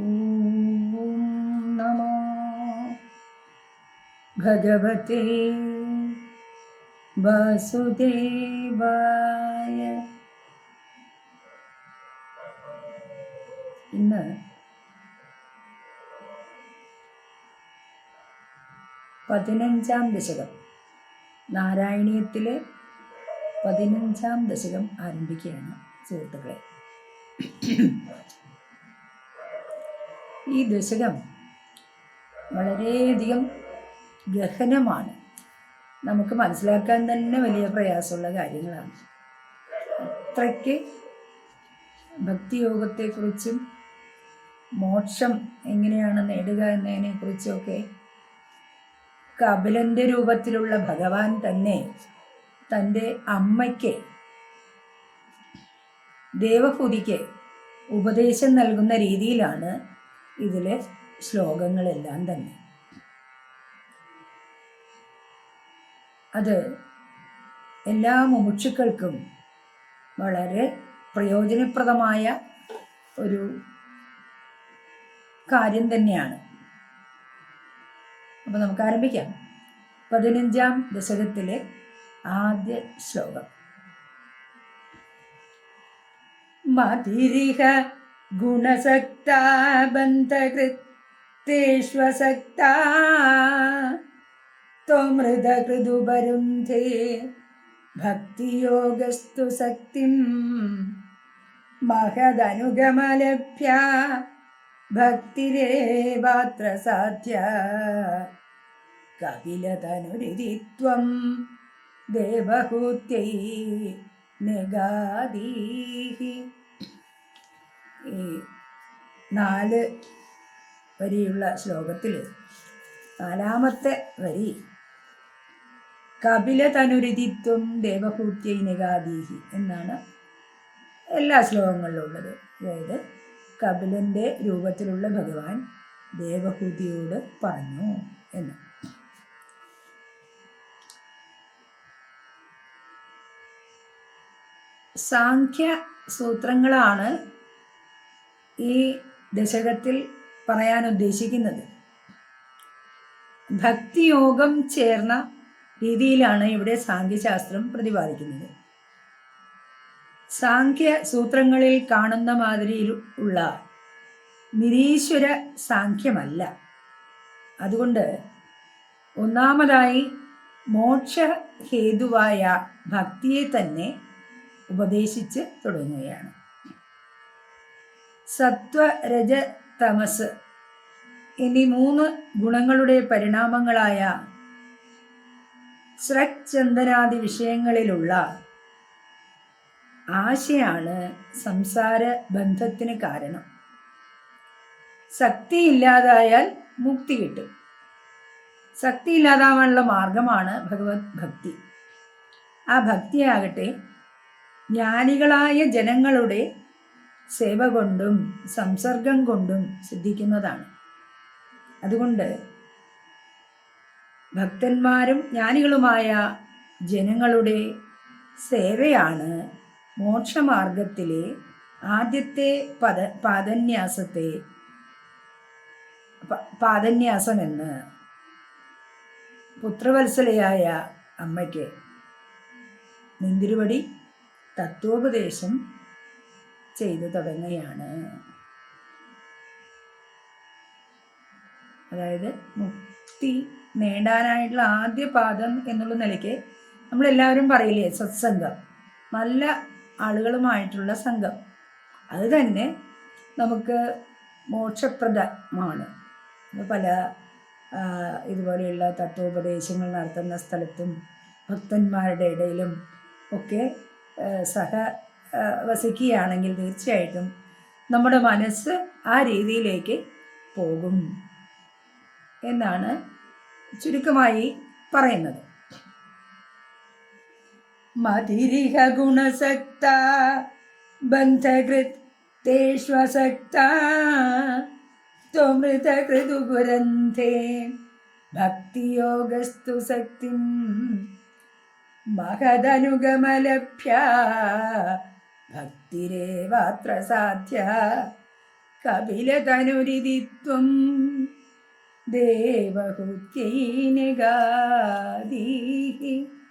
ഓം നമോ ഭഗവതേ വാസുദേവായ ഇന്ന് പതിനഞ്ചാം ദശകം. നാരായണീയത്തിലെ പതിനഞ്ചാം ദശകം ആരംഭിക്കുകയാണ് സുഹൃത്തുക്കളെ. ഈ ദശകം വളരെയധികം ഗഹനമാണ്. നമുക്ക് മനസ്സിലാക്കാൻ തന്നെ വലിയ പ്രയാസമുള്ള കാര്യങ്ങളാണ്. അത്രയ്ക്ക് ഭക്തിയോഗത്തെക്കുറിച്ചും മോക്ഷം എങ്ങനെയാണ് നേടുക എന്നതിനെക്കുറിച്ചൊക്കെ കപിലന്റെ രൂപത്തിലുള്ള ഭഗവാൻ തന്നെ തന്റെ അമ്മയ്ക്ക് ദേവഭൂതിക്ക് ഉപദേശം നൽകുന്ന രീതിയിലാണ് ഇതിലെ ശ്ലോകങ്ങളെല്ലാം തന്നെ. അത് എല്ലാ മുമുക്ഷുക്കൾക്കും വളരെ പ്രയോജനപ്രദമായ ഒരു കാര്യം തന്നെയാണ്. അപ്പോൾ നമുക്ക് ആരംഭിക്കാം. പതിനഞ്ചാം ദശകത്തിലെ ആദ്യ ശ്ലോകം. गुणसक्ता बन्धकृतेष्वसक्ता त्वमृदकृदुबरुन्धे भक्तियोगस्तु शक्तिं महदनुगमलभ्या भक्तिरेवात्र साध्या कपिलतनुरिति त्वं देवहूत्यै निगादीः ഈ നാല് വരിയുള്ള ശ്ലോകത്തിൽ നാലാമത്തെ വരി കപില തനുരുതിത്വം നിഗാദീഹി എന്നാണ് എല്ലാ ശ്ലോകങ്ങളിലും ഉള്ളത് അതായത് കപിലന്റെ രൂപത്തിലുള്ള ഭഗവാൻ ദേവഹൂതിയോട് പറഞ്ഞു എന്ന്. സാഖ്യ സൂത്രങ്ങളാണ് ഈ ദശകത്തിൽ പറയാൻ ഉദ്ദേശിക്കുന്നത്. ഭക്തിയോഗം ചേർന്ന രീതിയിലാണ് ഇവിടെ സാഖ്യശാസ്ത്രം പ്രതിപാദിക്കുന്നത്. സാഖ്യ സൂത്രങ്ങളിൽ കാണുന്ന മാതിരിയിൽ ഉള്ള നിരീശ്വര സാഖ്യമല്ല. അതുകൊണ്ട് ഒന്നാമതായി മോക്ഷ മോക്ഷഹേതുവായ ഭക്തിയെ തന്നെ ഉപദേശിച്ച് തുടങ്ങുകയാണ്. സത്വ രജ തമസ് എന്നീ മൂന്ന് ഗുണങ്ങളുടെ പരിണാമങ്ങളായ സ്രക്ചന്ദനാദി വിഷയങ്ങളിലുള്ള ആശയാണ് സംസാര ബന്ധത്തിന് കാരണം. ശക്തി ഇല്ലാതായാൽ മുക്തി കിട്ടും. ശക്തി ഇല്ലാതാവാനുള്ള മാർഗമാണ് ഭഗവത് ഭക്തി. ആ ഭക്തിയാകട്ടെ ജ്ഞാനികളായ ജനങ്ങളുടെ സേവ കൊണ്ടും സംസർഗം കൊണ്ടും സിദ്ധിക്കുന്നതാണ്. അതുകൊണ്ട് ഭക്തന്മാരും ജ്ഞാനികളുമായ ജനങ്ങളുടെ സേവയാണ് മോക്ഷമാർഗത്തിലെ ആദ്യത്തെ പദ പാദന്യാസത്തെ പാദന്യാസമെന്ന് പുത്രവത്സലയായ അമ്മയ്ക്ക് നിന്തിരുവടി തത്വോപദേശം ചെയ്തു തുടങ്ങുകയാണ്. അതായത് മുക്തി നേടാനായിട്ടുള്ള ആദ്യ പാദം എന്നുള്ള നിലയ്ക്ക് നമ്മളെല്ലാവരും പറയില്ലേ സത്സംഗം. നല്ല ആളുകളുമായിട്ടുള്ള സംഘം. അത് തന്നെ നമുക്ക് മോക്ഷപ്രദമാണ്. പല ഇതുപോലെയുള്ള തത്വോപദേശങ്ങൾ നടത്തുന്ന സ്ഥലത്തും ഭക്തന്മാരുടെ ഇടയിലും ഒക്കെ സഹ വസിക്കുകയാണെങ്കിൽ തീർച്ചയായിട്ടും നമ്മുടെ മനസ്സ് ആ രീതിയിലേക്ക് പോകും എന്നാണ് ചുരുക്കമായി പറയുന്നത്. മതിരിഹ ഗുണസക്ത ബന്ധകൃത് തേഷ്വസക്ത ഭക്തിയോഗസ്തു ശക്തിം മഹദനുഗമലഭ്യ ഭക്തിരേവാത്ര സാധ്യ. കപിലതനുരിതിത്വം ദേവഹുത്യൈ നിഗാദീः